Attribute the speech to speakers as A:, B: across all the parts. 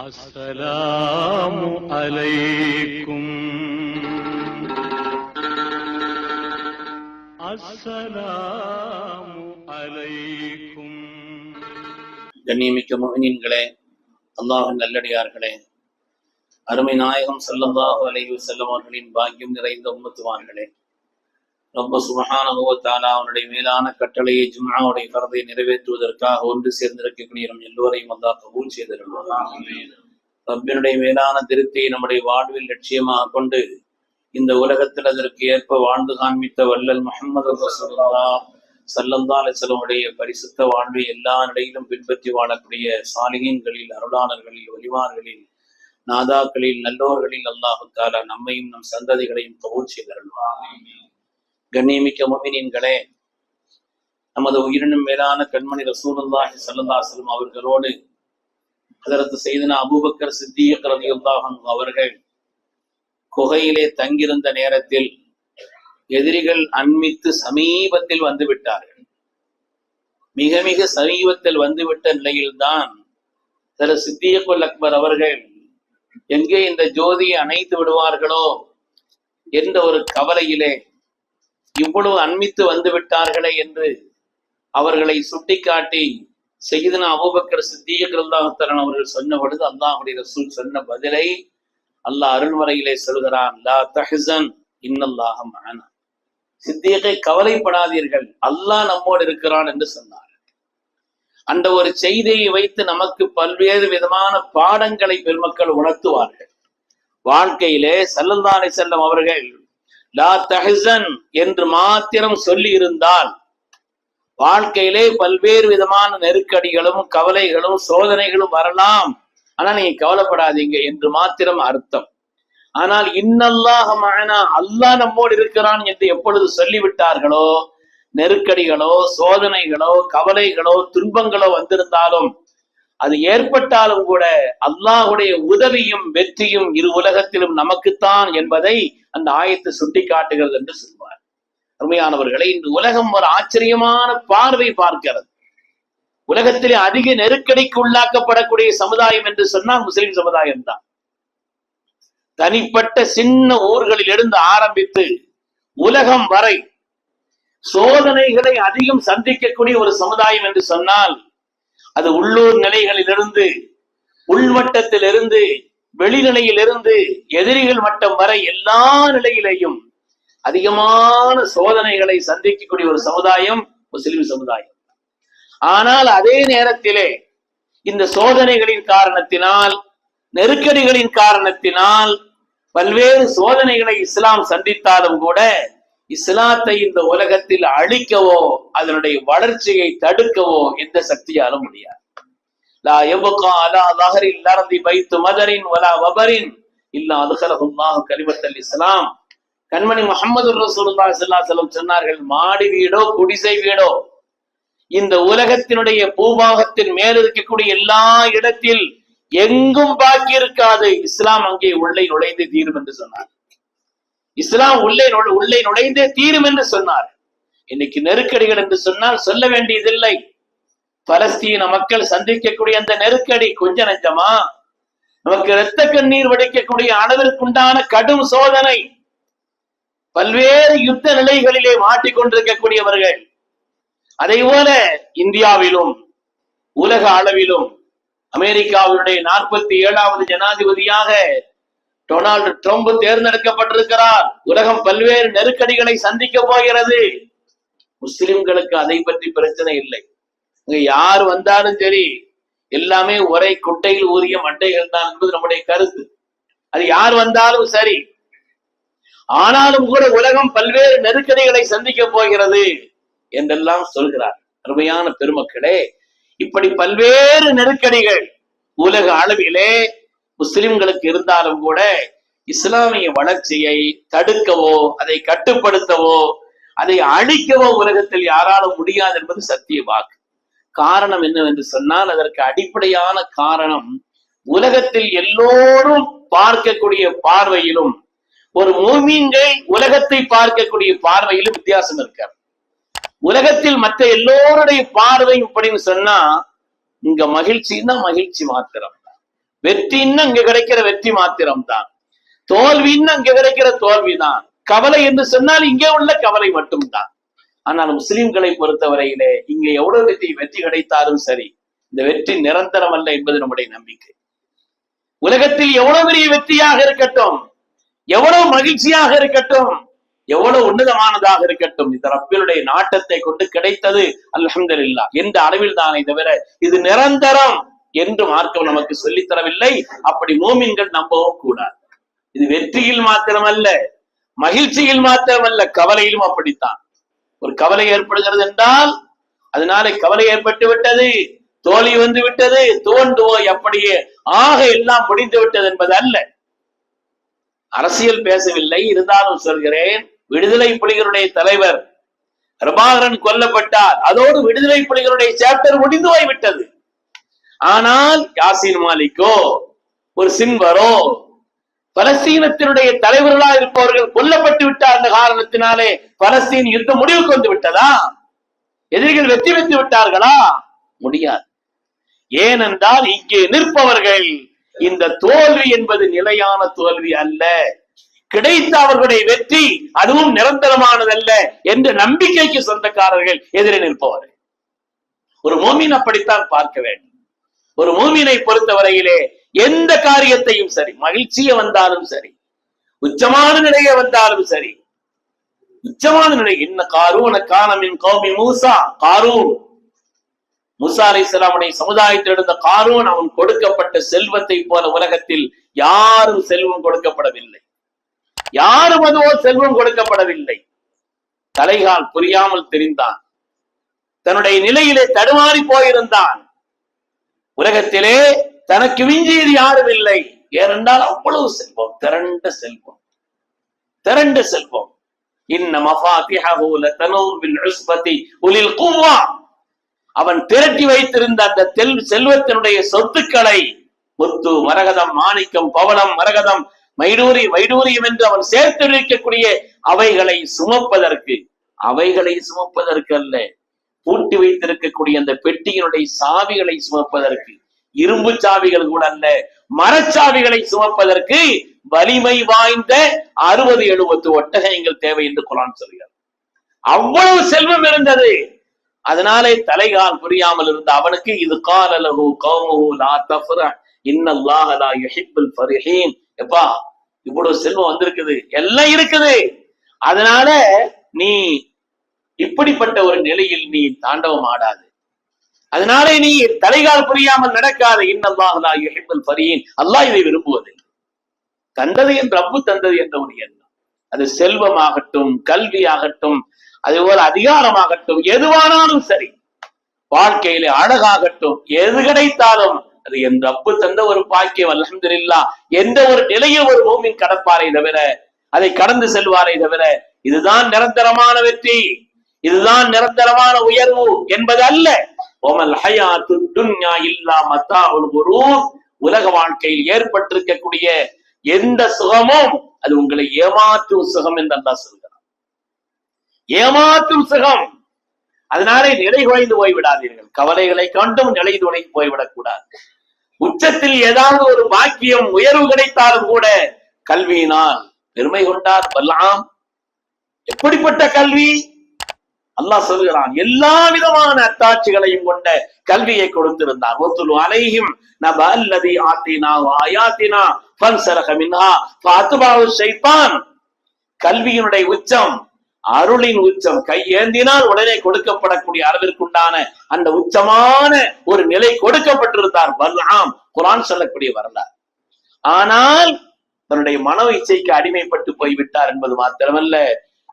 A: السلام عليكم السلام عليكم
B: கண்ணியமிக்க முகனீன்களே அல்லாஹின் நல்லடியார்களே அருமை நாயகம் ஸல்லல்லாஹு அலைஹி வஸல்லம் அவர்களின் பாக்கியம் நிறைந்த உம்மத்துவான்களே ரொம்ப வ தஆலா அவனுடைய மேலான கட்டளையை ஜும்ஆவுடைய ஃபர்தை நிறைவேற்றுவதற்காக ஒன்று சேர்ந்திருக்கக்கூடிய நம் எல்லோரையும் அல்லாஹ் கபூல் செய்திருவான் ரப்பினுடைய மேலான திருப்தியை நம்முடைய வாழ்வில் லட்சியமாக கொண்டு இந்த உலகத்தில் அதற்கு ஏற்ப வாழ்ந்து காண்பித்த வல்லல் முஹம்மது ரசூலுல்லாஹ் சல்லல்லா அலிசல்லமுடைய பரிசுத்த வாழ்வை எல்லா நிலையிலும் பின்பற்றி வாழக்கூடிய சாலிகீன்களில் அருளாளர்களில் வலிமார்களில் நாதாக்களில் நல்லோர்களில் அல்லாஹு தாலா நம்மையும் நம் சந்ததிகளையும் கபூல் செய்தருள்வார் கண்ணியமிக்க முமினீன்களே நமது உயிரினும் மேலான கண்மணி ரசூலுல்லாஹி ஸல்லல்லாஹு அவர்களோடு அதற்கு செய்தன அபூபக்கர் சித்திய ரலியல்லாஹு அவர்கள் குகையிலே தங்கியிருந்த நேரத்தில் எதிரிகள் அண்மித்து சமீபத்தில் வந்து விட்டார்கள். மிக மிக சமீபத்தில் வந்துவிட்ட நிலையில்தான் திரு சித்தியக்குல் அக்பர் அவர்கள் எங்கே இந்த ஜோதியை அணைத்து விடுவார்களோ என்ற ஒரு கவலையிலே இவ்வளவு அண்மித்து வந்து விட்டார்களே என்று அவர்களை சுட்டிக்காட்டி செய்தன அபூபக்கர் சித்தியக் ரல்லாஹத்தரன் அவர்கள் சொன்ன பொழுது அல்லாஹுடைய ரசூல் சொன்ன பதிலை அல்லாஹ் அருள்மறையிலே சொல்கிறான் லா தஹன் இன்னல்லாக மஅனா. சித்தியத்தை கவலைப்படாதீர்கள் அல்லாஹ் நம்மோடு இருக்கிறான் என்று சொன்னார் அந்த ஒரு செய்தியை வைத்து நமக்கு பல்வேறு விதமான பாடங்களை பெருமக்கள் உணர்த்துவார்கள். வாழ்க்கையிலே செல்லந்தானை செல்லும் அவர்கள் லா தஹசன் என்று மாத்திரம் சொல்லி இருந்தால் வாழ்க்கையிலே பல்வேறு விதமான நெருக்கடிகளும் கவலைகளும் சோதனைகளும் வரலாம். ஆனா நீங்க கவலைப்படாதீங்க என்று மாத்திரம் அர்த்தம். ஆனால் இன்னல்லாக மகனா அல்லாஹ் நம்மோடு இருக்கிறான் என்று எப்பொழுது சொல்லிவிட்டார்களோ நெருக்கடிகளோ சோதனைகளோ கவலைகளோ துன்பங்களோ வந்திருந்தாலும் அது ஏற்பட்டாலும் கூட அல்லாஹுடைய உதவியும் வெற்றியும் இரு உலகத்திலும் நமக்குத்தான் என்பதை அந்த ஆயத்தை சுட்டி காட்டுகிறது என்று சொல்வார். அருமையானவர்களை இந்த உலகம் ஒரு ஆச்சரியமான பார்வை பார்க்கிறது. உலகத்திலே அதிக நெருக்கடிக்கு உள்ளாக்கப்படக்கூடிய சமுதாயம் என்று சொன்னால் முஸ்லிம் சமுதாயம் தான் தனிப்பட்ட சின்ன ஊர்களில் இருந்து ஆரம்பித்து உலகம் வரை சோதனைகளை அதிகம் சந்திக்கக்கூடிய ஒரு சமுதாயம் என்று சொன்னால் அது உள்ளூர் நிலைகளிலிருந்து உள்வட்டத்திலிருந்து வெளிநிலையிலிருந்து எதிரிகள் மட்டம் வரை எல்லா நிலையிலையும் அதிகமான சோதனைகளை சந்திக்கக்கூடிய ஒரு சமுதாயம் முஸ்லிம் சமுதாயம். ஆனால் அதே நேரத்திலே இந்த சோதனைகளின் காரணத்தினால் நெருக்கடிகளின் காரணத்தினால் பல்வேறு சோதனைகளை இஸ்லாம் சந்தித்தாலும் கூட இஸ்லாத்தை இந்த உலகத்தில் அழிக்கவோ அதனுடைய வளர்ச்சியை தடுக்கவோ எந்த சக்தியாலும் முடியாது. லா அலா லஹரில் லரதி பைத்து மதரின் வலா வபரின் இல்லா கலிமத்தல் இஸ்லாம். கண்மணி முகமது ரசூலுல்லாஹி ஸல்லல்லாஹு சொன்னார்கள் மாடி வீடோ குடிசை வீடோ இந்த உலகத்தினுடைய பூபாகத்தின் மேல் இருக்கக்கூடிய எல்லா இடத்தில் எங்கும் பாக்கி இருக்காது. இஸ்லாம் அங்கே உள்ளே நுழைந்து தீரும் என்று சொன்னார். இஸ்லாம் உள்ளே நுழை- உள்ளே நுழைந்தே தீரும் என்று சொன்னார். இன்னைக்கு நெருக்கடிகள் என்று சொன்னால் சொல்ல வேண்டியதில்லை. பலஸ்தீன மக்கள் சந்திக்கக்கூடிய அந்த நெருக்கடி கொஞ்ச நஞ்சமா? நமக்கு இரத்த கண்ணீர் வடிக்கக்கூடிய அளவிற்குண்டான கடும் சோதனை. பல்வேறு யுத்த நிலைகளிலே மாட்டிக்கொண்டிருக்கக்கூடியவர்கள். அதை போல இந்தியாவிலும் உலக அளவிலும் அமெரிக்காவுடைய நாற்பத்தி ஏழாவது ஜனாதிபதியாக டொனால்டு ட்ரம்ப் தேர்ந்தெடுக்கப்பட்டிருக்கிறார். உலகம் பல்வேறு நெருக்கடிகளை சந்திக்க போகிறது. முஸ்லிம்களுக்கு அதை பற்றி பிரச்சனை இல்லை. இங்க யார் வந்தாலும் சரி எல்லாமே ஒரே குட்டையில் ஊறிய மட்டைகள் தான் என்பது நம்முடைய கருத்து. அது யார் வந்தாலும் சரி ஆனாலும் கூட உலகம் பல்வேறு நெருக்கடிகளை சந்திக்க போகிறது என்றெல்லாம் சொல்கிறார். அருமையான பெருமக்களே இப்படி பல்வேறு நெருக்கடிகள் உலக அளவிலே முஸ்லிம்களுக்கு இருந்தாலும் கூட இஸ்லாமிய வளர்ச்சியை தடுக்கவோ அதை கட்டுப்படுத்தவோ அதை அழிக்கவோ உலகத்தில் யாராலும் முடியாது என்பது சத்திய வாக்கு. காரணம் என்னவென்று சொன்னால் அதற்கு அடிப்படையான காரணம் உலகத்தில் எல்லோரும் பார்க்கக்கூடிய பார்வையிலும் ஒரு மூமீன்கள் உலகத்தை பார்க்கக்கூடிய பார்வையிலும் வித்தியாசம் இருக்கார் உலகத்தில் மற்ற எல்லோருடைய பார்வை இப்படின்னு சொன்னா இங்க மகிழ்ச்சின்னா மகிழ்ச்சி மாத்திரம். வெற்றின்னு அங்க கிடைக்கிற வெற்றி மாத்திரம்தான். தோல்வின்னு அங்க கிடைக்கிற தோல்விதான். கவலை என்று சொன்னால் இங்கே உள்ள கவலை மட்டும்தான். ஆனால் முஸ்லிம்களை பொறுத்தவரையிலே இங்க எவ்வளவு வெற்றி வெற்றி கிடைத்தாலும் சரி இந்த வெற்றி நிரந்தரம் அல்ல என்பது நம்முடைய நம்பிக்கை. உலகத்தில் எவ்வளவு பெரிய வெற்றியாக இருக்கட்டும் எவ்வளவு மகிழ்ச்சியாக இருக்கட்டும் எவ்வளவு உன்னதமானதாக இருக்கட்டும் இந்த ரப்பினுடைய நாட்டத்தை கொண்டு கிடைத்தது அல்ஹம்துலில்லா எந்த அளவில் தானே தவிர இது நிரந்தரம். என்று மார்க்கம் நமக்கு சொல்லித் தரவில்லை. அப்படி மோமின்கள் நம்பவும் கூடாது. இது வெற்றியில் மாத்திரமல்ல மகிழ்ச்சியில் மாத்திரமல்ல கவலையிலும் அப்படித்தான். ஒரு கவலை ஏற்படுகிறது என்றால் அதனால கவலை ஏற்பட்டு விட்டது தோல்வி வந்து விட்டது தோண்டுவோய் அப்படியே ஆக எல்லாம் முடிந்து விட்டது என்பது அல்ல அரசியல் பேசவில்லை இருந்தாலும் சொல்கிறேன் விடுதலை புலிகளுடைய தலைவர் பிரபாகரன் கொல்லப்பட்டார். அதோடு விடுதலை புலிகளுடைய சாப்டர் முடிந்து போய்விட்டது. ஆனால் யாசின் மாலிக்கோ ஒரு சின்வரோ பலஸ்தீனத்தினுடைய தலைவர்களா இருப்பவர்கள் கொல்லப்பட்டு விட்டார் அந்த காரணத்தினாலே பலஸ்தீன் யுத்தம் முடிவுக்கு வந்து விட்டதா? எதிரிகள் வெற்றி பெற்று விட்டார்களா? முடியாது. ஏனென்றால் இங்கே நிற்பவர்கள் இந்த தோல்வி என்பது நிலையான தோல்வி அல்ல. கிடைத்த அவர்களுடைய வெற்றி அதுவும் நிரந்தரமானதல்ல என்ற நம்பிக்கைக்கு சொந்தக்காரர்கள் எதிரே நிற்பவர்கள். ஒரு மோமின் அப்படித்தான் பார்க்க வேண்டும். ஒரு மூமினை பொறுத்தவரையிலே எந்த காரியத்தையும் சரி மகிழ்ச்சியை வந்தாலும் சரி உச்சமான நிலையை வந்தாலும் சரி உச்சமான நிலை என்ன காரூன காணமின் கௌமி மூசா காரூன். முசா அலை இஸ்லாமுடைய சமுதாயத்தில் இருந்த காரூன் அவன் கொடுக்கப்பட்ட செல்வத்தை போல உலகத்தில் யாரும் செல்வம் கொடுக்கப்படவில்லை. யாரும் அதுவோ செல்வம் கொடுக்கப்படவில்லை. தலைகால் புரியாமல் தெரிந்தான். தன்னுடைய நிலையிலே தடுமாறி போயிருந்தான். உலகத்திலே தனக்கு மிஞ்சியது யாரும் இல்லை. ஏனென்றால் அவ்வளவு செல்வம் திரண்ட செல்வம். திரண்ட செல்வம். இன்ன மஃபாத்திஹஹு லதனூர் பில் உஸ்பதி உலில் குவ்வா. அவன் திரட்டி வைத்திருந்த அந்த தெல் செல்வத்தினுடைய சொத்துக்களை முத்து மரகதம் மாணிக்கம் பவளம் மரகதம் மைடூரி வைடூரியம் என்று அவன் சேர்த்து வைக்கக்கூடிய அவைகளை சுமப்பதற்கு அவைகளை சுமப்பதற்கு அல்ல. பூட்டி வைத்திருக்கக்கூடிய அந்த பெட்டியினுடைய சாவிகளை சுமப்பதற்கு இரும்பு சாவிகள் கூட அல்ல மரச்சாவிகளை சுமப்பதற்கு வலிமை வாய்ந்த அறுபது எழுபத்து ஒட்டகங்கள் தேவை என்று குரான் சொல்கிறார். அவ்வளவு செல்வம் இருந்தது. அதனாலே தலைகால் புரியாமல் இருந்த அவனுக்கு இது காலலகு கௌமுஹு லா தஃப்ர இன்னல்லாஹ லா யுஹிப்புல் ஃபரிஹீன். எப்பா இவ்வளவு செல்வம் வந்திருக்குது. எல்லாம் இருக்குது. அதனால நீ இப்படிப்பட்ட ஒரு நிலையில் நீ தாண்டவம் ஆடாது. அதனாலே நீ தலைகால் புரியாமல் நடக்காத. இன்னல்லாஹ் லா யுஹிப்புல் அல்லாஹ் இதை விரும்புவதில்லை. தந்தது என் ரப்பு தந்தது என்ற ஒரு எண்ணம் அது செல்வமாகட்டும் கல்வியாகட்டும் அதுபோல அதிகாரமாகட்டும் எதுவானாலும் சரி. வாழ்க்கையில அழகாகட்டும் எது கிடைத்தாலும் அது என் ரப்பு தந்த ஒரு பாக்கியம் அல்ஹம்துலில்லா எந்த ஒரு நிலையில் ஒரு பூமியின் கடப்பாரை தவிர அதை கடந்து செல்வாரை தவிர இதுதான் நிரந்தரமான வெற்றி. இதுதான் நிரந்தரமான உயர்வு என்பது அல்ல ஓமல் ஹயாத்து துன்யா இல்லா மத்தாவுல் குரூர் உலக வாழ்க்கையில் ஏற்பட்டிருக்கக்கூடிய எந்த சுகமும் அது உங்களை ஏமாற்றும் சுகம் என்று அல்லாஹ் சொல்கிறார் ஏமாற்றும் சுகம். அதனாலே நிலை குறைந்து போய்விடாதீர்கள். கவலைகளை கண்டும் நிலை துணை போய்விடக் கூடாது உச்சத்தில் ஏதாவது ஒரு பாக்கியம் உயர்வு கிடைத்தாலும் கூட கல்வியினால் பெருமை கொண்டார். வல்லாம். எப்படிப்பட்ட கல்வி? அல்லாஹ் சொல்கிறான் எல்லா விதமான அத்தாட்சிகளையும் கொண்ட கல்வியை கொடுத்திருந்தார் ஒத்துலு அலைஹிம் நப அல்லதி ஆத்தினா ஆயாத்தினா ஃபன்சலக மின்ஹா. ஃபாத்பாஹு கல்வியினுடைய உச்சம் அருளின் உச்சம் கையேந்தினால் உடனே கொடுக்கப்படக்கூடிய அளவிற்குண்டான அந்த உச்சமான ஒரு நிலை கொடுக்கப்பட்டிருந்தார். வல்லாம் குரான் சொல்லக்கூடிய வரலாறு. ஆனால் தன்னுடைய மனோ இச்சைக்கு அடிமைப்பட்டு போய்விட்டார் என்பது மாத்திரமல்ல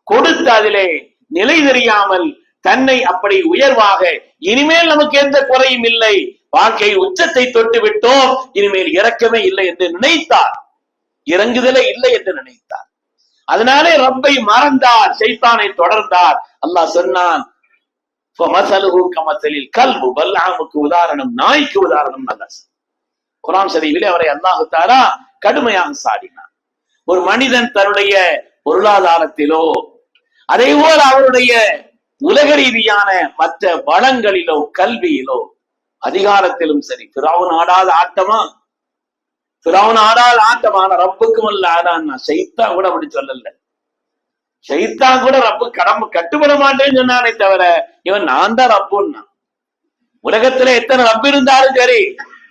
B: கொடுத்த அதிலே நிலை தெரியாமல் தன்னை அப்படி உயர்வாக இனிமேல் நமக்கு எந்த குறையும் இல்லை. வாழ்க்கை உச்சத்தை தொட்டு விட்டோம் இனிமேல் இறக்கமே இல்லை என்று நினைத்தார். இறங்குதலே இல்லை என்று நினைத்தார். அதனாலே ரப்பை மறந்தார் சைத்தானை தொடர்ந்தார். அல்லாஹ் சொன்னான் ஃபமஸலுஹு கமஸலில் கல்பு பல்ஆமுக்கு உதாரணம் நாய்க்கு உதாரணம் அல்லாஹ் குரான் சரிவிலே அவரை அல்லாஹ் தஆலா கடுமையாக சாடினார் ஒரு மனிதன் தன்னுடைய பொருளாதாரத்திலோ அதே போல அவருடைய உலக ரீதியான மற்ற வளங்களிலோ கல்வியிலோ அதிகாரத்திலும் சரி பிறவு ஆடாத ஆட்டமா? பிறவன் ஆடால் ஆட்டமான ரப்புக்கும் இல்ல ஆடான்னா சைத்தா கூட அப்படி சொல்லல. சைத்தா கூட ரப்பு கடமை கட்டுப்பட மாட்டேன்னு சொன்னானே தவிர இவன் நான் தான் ரப்புன்னா. உலகத்துல எத்தனை ரப்பு இருந்தாலும் சரி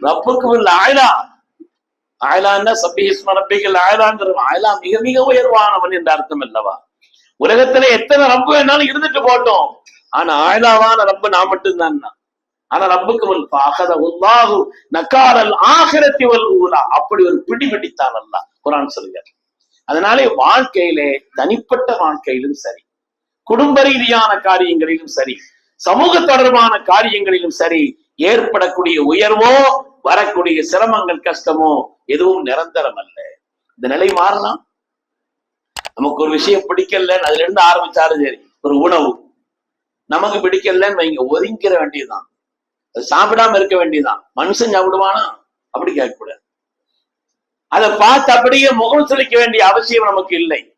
B: ரப்புக்கும் இல்ல ஆயிலா. ஆயிலான்னா சபி இஸ்ம ரப்பிகள் ஆயிலா மிக மிக உயர்வானவன் என்ற அர்த்தம் அல்லவா? உலகத்துல எத்தனை ரப்பு வேணாலும் இருந்துட்டு போட்டோம் ஆனா ஆயிலாவான ரப்பு நான் மட்டும்தான் ஆனா ரப்புக்கு முன் பாகத உல்லாகு நக்காரல் ஆகிரத்தி வல் ஊலா அப்படி ஒரு பிடி பிடித்தான் அல்ல குரான் சொல்லுங்க அதனாலே வாழ்க்கையிலே தனிப்பட்ட வாழ்க்கையிலும் சரி குடும்ப ரீதியான காரியங்களிலும் சரி சமூக தொடர்பான காரியங்களிலும் சரி ஏற்படக்கூடிய உயர்வோ வரக்கூடிய சிரமங்கள் கஷ்டமோ எதுவும் நிரந்தரம் அல்ல இந்த நிலை மாறலாம். நமக்கு ஒரு விஷயம் பிடிக்கலன்னு அதுல இருந்து ஆரம்பிச்சாலும் சரி ஒரு உணவு. நமக்கு பிடிக்கலன்னு வைங்க ஒதுங்கிற வேண்டியதுதான். அது சாப்பிடாம இருக்க வேண்டியதுதான். மனுஷன் சாப்பிடுவானா? அப்படி கேட்கக்கூடாது. அதை பார்த்து அப்படியே முகம் சுளிக்க வேண்டிய அவசியம் நமக்கு இல்லை.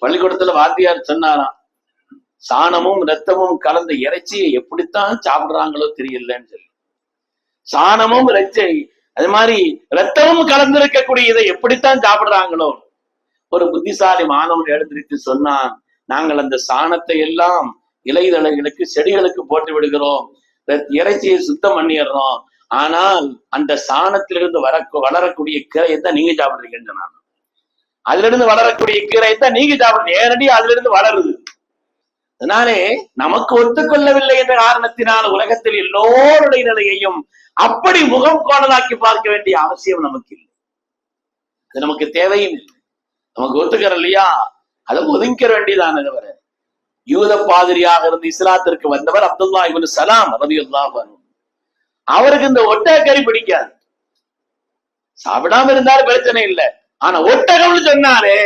B: பள்ளிக்கூடத்துல வாத்தியார் சொன்னாராம் சாணமும் ரத்தமும் கலந்த இறைச்சியை எப்படித்தான் சாப்பிடுறாங்களோ தெரியலன்னு சொல்லி. சாணமும் இறைச்சி அது மாதிரி ரத்தமும் கலந்திருக்கக்கூடிய இதை எப்படித்தான் சாப்பிடுறாங்களோ ஒரு புத்திசாலி மாணவன் எழுந்திருக்கு சொன்னான் நாங்கள் அந்த சாணத்தை எல்லாம் இலைதழைகளுக்கு செடிகளுக்கு போட்டு விடுகிறோம். இறைச்சியை சுத்தம் பண்ணிடுறோம். ஆனால் அந்த சாணத்திலிருந்து வர வளரக்கூடிய கீரையை தான் நீங்க சாப்பிடுறீங்கன்னு சொன்னான் அதுல இருந்து வளரக்கூடிய கீரை தான் நீங்க சாப்பிடுறீங்க. நேரடி அதுல இருந்து வளருது. அதனாலே நமக்கு ஒத்துக்கொள்ளவில்லை என்ற காரணத்தினால் உலகத்தில் எல்லோருடைய நிலையையும் அப்படி முகம் கோணலாக்கி பார்க்க வேண்டிய அவசியம் நமக்கு இல்லை. அது நமக்கு தேவையும் இல்லை நமக்கு ஒத்துக்கிற இல்லையா? அதை ஒதுங்கிற வேண்டியதான தவிர யூத பாதிரியாக இருந்து இஸ்லாத்திற்கு வந்தவர் அப்துல்லா இவன் சலாம் ரவி அவருக்கு இந்த ஒட்டகக்கறி பிடிக்காது. சாப்பிடாம இருந்தாலும் பிரச்சனை இல்லை. ஆனா ஒட்டகம்னு சொன்னாரே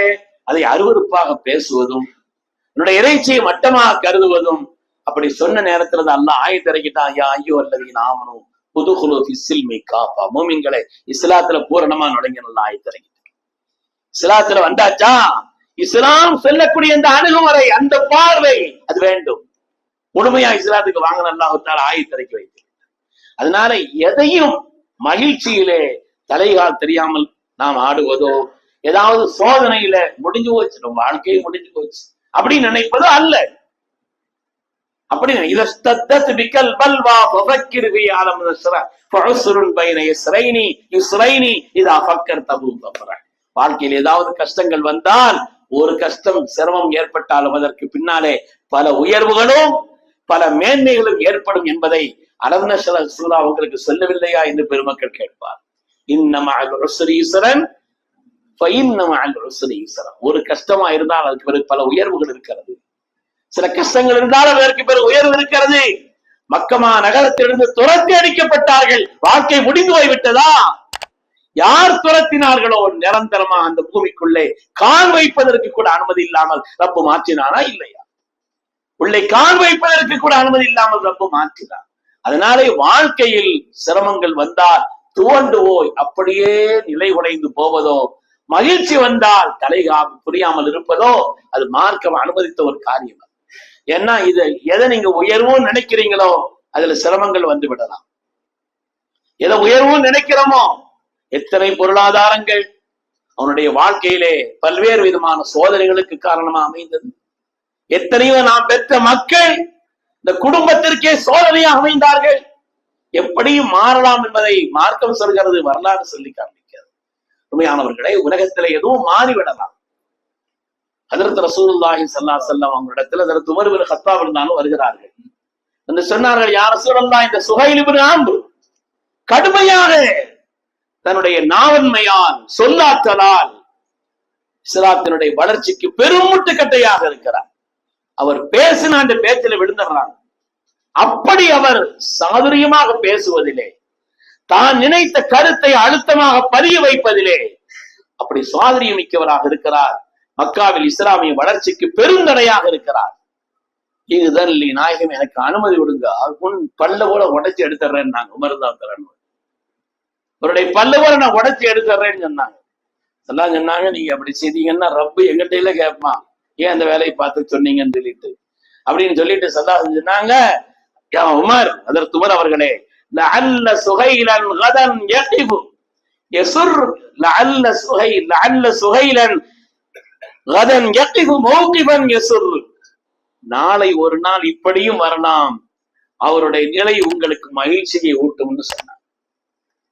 B: அதை அருவறுப்பாக பேசுவதும் என்னுடைய இறைச்சியை மட்டமாக கருதுவதும் அப்படி சொன்ன நேரத்துல தான் அல்லாஹ் ஆயத்து இறக்கிட்டான் ஐயா ஐயோ அல்லது நாமனும் புதுகுலோ பிசில் மீ காப்பா மூமின்களை இஸ்லாத்துல பூரணமா நுழைங்க நல்லா ஆயத்து சிலாத்துல வந்தாச்சா? இஸ்லாம் சொல்லக்கூடிய அந்த அணுகுமுறை அந்த பார்வை அது வேண்டும். முழுமையா இஸ்லாத்துக்கு வாங்க அல்லாஹால ஆயத்து இறக்கி வைத்து. அதனால எதையும் மகிழ்ச்சியிலே தலைகால் தெரியாமல் நாம் ஆடுவதோ ஏதாவது சோதனையில முடிஞ்சு போச்சு நம்ம வாழ்க்கையை முடிஞ்சு போச்சு அப்படின்னு நினைப்பது அல்ல. அப்படி இதஸ்தத் பிக்கல் பல்வா ஆலம் பைன யஸ்ரைனி யுஸ்ரைனி இதா ஃபக்கர் தபு தஃபர வாழ்க்கையில் ஏதாவது கஷ்டங்கள் வந்தால் ஒரு கஷ்டம் சிரமம் ஏற்பட்டாலும் அதற்கு பின்னாலே பல உயர்வுகளும் பல மேன்மைகளும் ஏற்படும் என்பதை அலர்னசல சூரா உங்களுக்கு சொல்லவில்லையா என்று பெருமக்கள் கேட்பார். இன்னம ஒரு கஷ்டமா இருந்தால் அதுக்கு பிறகு பல உயர்வுகள் இருக்கிறது. சில கஷ்டங்கள் இருந்தாலும் அதற்கு பிறகு உயர்வு இருக்கிறது. மக்கமா நகரத்திலிருந்து துரத்தி அடிக்கப்பட்டார்கள். வாழ்க்கை முடிந்து போய்விட்டதா? யார் துரத்தினார்களோ நிரந்தரமா அந்த பூமிக்குள்ளே கால் வைப்பதற்கு கூட அனுமதி இல்லாமல் ரப்பு மாற்றினானா இல்லையா? உள்ளே கால் வைப்பதற்கு கூட அனுமதி இல்லாமல் ரப்பு மாற்றினார். அதனாலே வாழ்க்கையில் சிரமங்கள் வந்தால் துவண்டுவோய் அப்படியே நிலை உடைந்து போவதோ மகிழ்ச்சி வந்தால் தலை புரியாமல் இருப்பதோ அது மார்க்கம் அனுமதித்த ஒரு காரியம் ஏன்னா இது எதை நீங்க உயர்வும் நினைக்கிறீங்களோ அதுல சிரமங்கள் வந்து விடலாம். எதை உயர்வும் நினைக்கிறோமோ எத்தனை பொருளாதாரங்கள் அவனுடைய வாழ்க்கையிலே பல்வேறு விதமான சோதனைகளுக்கு காரணமா அமைந்தது. எத்தனையோ நாம் பெற்ற மக்கள் இந்த குடும்பத்திற்கே சோதனையாக அமைந்தார்கள். எப்படியும் மாறலாம் என்பதை மார்க்கம் சொல்கிறது வரலாறு சொல்லி காண்பிக்கிறது. உண்மையானவர்களே உலகத்திலே எதுவும் மாறிவிடலாம். அதற்கு ரசூலுல்லாஹி சல்லா செல்லம் வஸல்லம் அவங்களிடத்தில் அதற்கு உமர் பின் இருந்தாலும் வருகிறார்கள். என்று சொன்னார்கள் யார் ரசூலல்லாஹ் இந்த சுகையில் ஆண்டு ஆம்ர் கடுமையாக தன்னுடைய நாவன்மையால் சொல்லாற்றலால் இஸ்லாத்தினுடைய வளர்ச்சிக்கு பெரும் முட்டுக்கட்டையாக இருக்கிறார். அவர் பேசின அந்த பேச்சில விழுந்துடுறாங்க. அப்படி அவர் சாதுரியமாக பேசுவதிலே தான் நினைத்த கருத்தை அழுத்தமாக பதிய வைப்பதிலே அப்படி சுவாதிரியம் மிக்கவராக இருக்கிறார். மக்காவில் இஸ்லாமிய வளர்ச்சிக்கு பெருந்தடையாக இருக்கிறார். இதுதான் நாயகம் எனக்கு அனுமதி விடுங்க உன் பல்ல கூட உடைச்சு எடுத்துறேன் நாங்க உமர்தான் அவருடைய பல்ல கூட நான் உடைச்சு எடுத்துறேன்னு சொன்னாங்க எல்லாம் சொன்னாங்க நீங்க அப்படி செய்தீங்கன்னா ரப்பு எங்கிட்ட இல்ல கேட்பான் ஏன் அந்த வேலையை பார்த்து சொன்னீங்கன்னு சொல்லிட்டு அப்படின்னு சொல்லிட்டு சல்லா சொன்னாங்க யா உமர் அதற்கு உமர் அவர்களே லஅல்ல சுகைலன் கதன் யகிபு يسر لعل سهيل لعل سهيلا غدا يقف موقفا يسر நாளை ஒரு நாள் இப்படியும் வரலாம் அவருடைய நிலை உங்களுக்கு மகிழ்ச்சியை ஊட்டும்னு சொன்னார்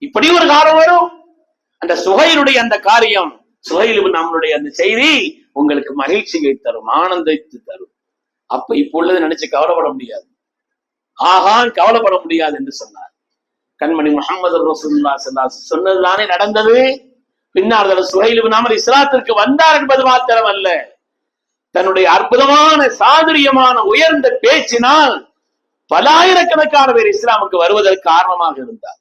B: இப்படி ஒரு காலம் வரும். அந்த சுகையினுடைய அந்த காரியம் சுகையில் நம்மளுடைய அந்த செய்தி உங்களுக்கு மகிழ்ச்சியை தரும் ஆனந்தத்தை தரும். அப்ப இப்ப உள்ளது நினைச்சு கவலைப்பட முடியாது. ஆகா கவலைப்பட முடியாது என்று சொன்னார். கண்மணி முகமது ரசூல்லா ஸல்லல்லாஹு சொன்னதுதானே நடந்தது? பின்னர் சுகையில் சுஹைல் இஸ்லாத்திற்கு வந்தார் என்பது மாத்திரம் அல்ல. தன்னுடைய அற்புதமான சாதுரியமான உயர்ந்த பேச்சினால் பலாயிரக்கணக்கான பேர் இஸ்லாமுக்கு வருவதற்கு காரணமாக இருந்தார்.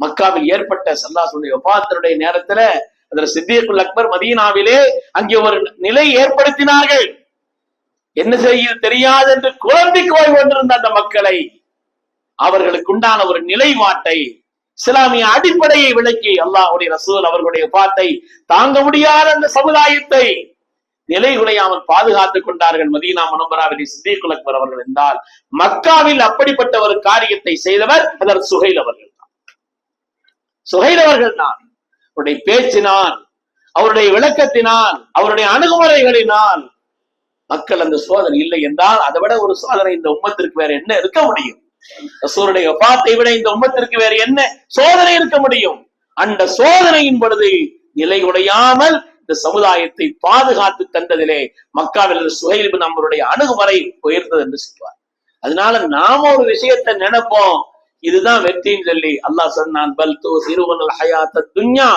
B: மக்காவில் ஏற்பட்ட சல்லாசுடைய ஒப்பாத்தருடைய நேரத்துல அதுல சித்தியக்குல் அக்பர் மதீனாவிலே அங்கே ஒரு நிலை ஏற்படுத்தினார்கள். என்ன செய்ய தெரியாது என்று குழந்தை கோய் கொண்டிருந்த அந்த மக்களை அவர்களுக்கு உண்டான ஒரு நிலைப்பாட்டை இஸ்லாமிய அடிப்படையை விளக்கி அல்லாஹுடைய ரசூல் அவர்களுடைய பாத்தை தாங்க முடியாத அந்த சமுதாயத்தை நிலை குலையாமல் பாதுகாத்துக் கொண்டார்கள் மதீனா மனோபராவில் சித்திகுல் அக்பர் அவர்கள் என்றால் மக்காவில் அப்படிப்பட்ட ஒரு காரியத்தை செய்தவர் அதர் சுகைல் அவர்கள். தான் நான் தான் அவருடைய பேச்சினால் அவருடைய விளக்கத்தினால் அவருடைய அணுகுமுறைகளினால் மக்கள் அந்த சோதனை இல்லை என்றால் அதை விட ஒரு சோதனை இந்த உம்மத்திற்கு வேற என்ன இருக்க முடியும்? ரசூலுடைய பாத்தை விட இந்த உம்மத்திற்கு வேற என்ன சோதனை இருக்க முடியும்? அந்த சோதனையின் பொழுது நிலை உடையாமல் இந்த சமுதாயத்தை பாதுகாத்து தந்ததிலே மக்காவில் சுகைல் நம்மளுடைய அணுகுமுறை உயர்ந்தது என்று சொல்வார். அதனால நாம ஒரு விஷயத்தை நினைப்போம். இதுதான் வெற்றின்னு சொல்லி அல்லாஹ் சொன்னான் பல் தூ சிறுவனல் ஹயாத்த துன்யா.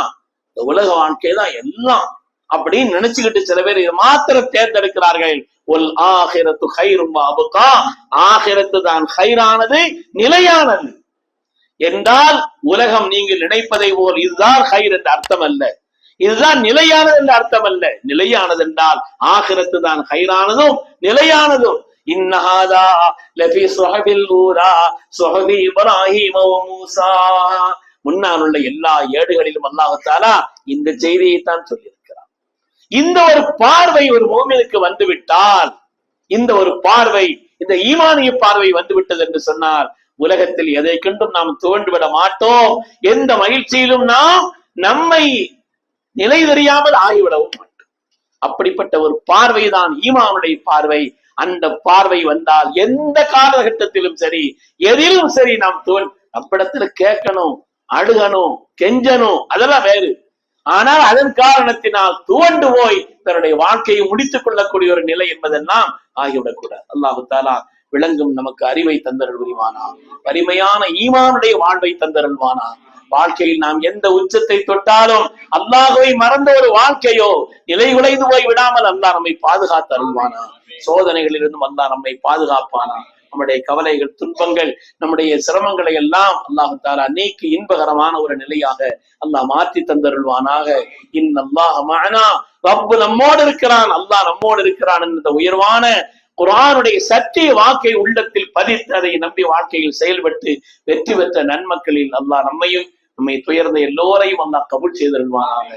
B: இந்த உலக வாழ்க்கை தான் எல்லாம். அப்படின்னு நினைச்சுக்கிட்டு சில பேர் இதை மாத்திரம் தேர்ந்தெடுக்கிறார்கள். ஒல் ஆகிரத்து ஹைரும் அபுகா. ஆகிரத்து தான் ஹைரானது நிலையானது. என்றால் உலகம் நீங்கள் நினைப்பதை போல் இதுதான் ஹைர் என்ற அர்த்தம் அல்ல இதுதான் நிலையானது என்ற அர்த்தம் அல்ல நிலையானது என்றால் ஆகிரத்து தான் ஹைரானதும் நிலையானதும். இன்னஹாதா லஃபி சுஹபில் ஊரா சுஹபி இப்ராஹிம் மூசா முன்னால் எல்லா ஏடுகளிலும் அல்லாஹ் தஆலா இந்த செய்தியை தான் சொல்லியிருக்கிறார் இந்த ஒரு பார்வை ஒரு மோமினுக்கு வந்துவிட்டால் இந்த ஒரு பார்வை இந்த ஈமானிய பார்வை வந்துவிட்டது என்று சொன்னார் உலகத்தில் எதை கண்டும் நாம் துவண்டு விட மாட்டோம். எந்த மகிழ்ச்சியிலும் நாம் நம்மை நிலை தெரியாமல் ஆகிவிடவும் மாட்டோம். அப்படிப்பட்ட ஒரு பார்வைதான் ஈமானுடைய பார்வை. அந்த பார்வை வந்தால் எந்த காலகட்டத்திலும் சரி எதிலும் சரி நாம் தோல் அப்படத்துல கேட்கணும் அழுகணும் கெஞ்சணும் அதெல்லாம் வேறு. ஆனால் அதன் காரணத்தினால் துவண்டு போய் தன்னுடைய வாழ்க்கையை முடித்துக் கொள்ளக்கூடிய ஒரு நிலை என்பதெல்லாம் ஆகிவிடக்கூடாது. அல்லாஹு தாலா விளங்கும் நமக்கு அறிவை தந்தருள் புரிவானா? வலிமையான ஈமானுடைய வாழ்வை தந்தருள்வானா? வாழ்க்கையில் நாம் எந்த உச்சத்தை தொட்டாலும் அல்லாஹுவை மறந்த ஒரு வாழ்க்கையோ நிலை உடைந்து போய் விடாமல் அல்லாஹ் நம்மை பாதுகாத்து அருள்வானா? சோதனைகளிலிருந்தும் அல்லாஹ் நம்மை பாதுகாப்பானா? நம்முடைய கவலைகள் துன்பங்கள் நம்முடைய சிரமங்களை எல்லாம் அல்லாஹு தாலா நீக்கி இன்பகரமான ஒரு நிலையாக அல்லாஹ் மாற்றி தந்தருள்வானாக. இன் அல்லாஹ் மஅனா ரப்பு நம்மோடு இருக்கிறான் அல்லாஹ் நம்மோடு இருக்கிறான் என்ற உயர்வான குர்ஆனுடைய சத்திய வாக்கை உள்ளத்தில் பதித்து அதை நம்பி வாழ்க்கையில் செயல்பட்டு வெற்றி பெற்ற நன்மக்களில் அல்லாஹ் நம்மையும் நம்மை துயர்ந்த எல்லோரையும் அல்லாஹ் கபூல் செய்தருள்வானாக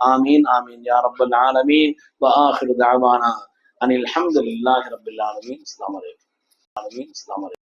B: ஆமீன் ஆமீன் யா ரப்பல் ஆலமீன் வ ஆஹிரு தஅவானா அனில் ஹம்துலில்லாஹி ரப்பில் ஆலமீன் அஸ்ஸலாமு அலைக்கும் ஆலமீன் அஸ்ஸலாமு அலைக்கும்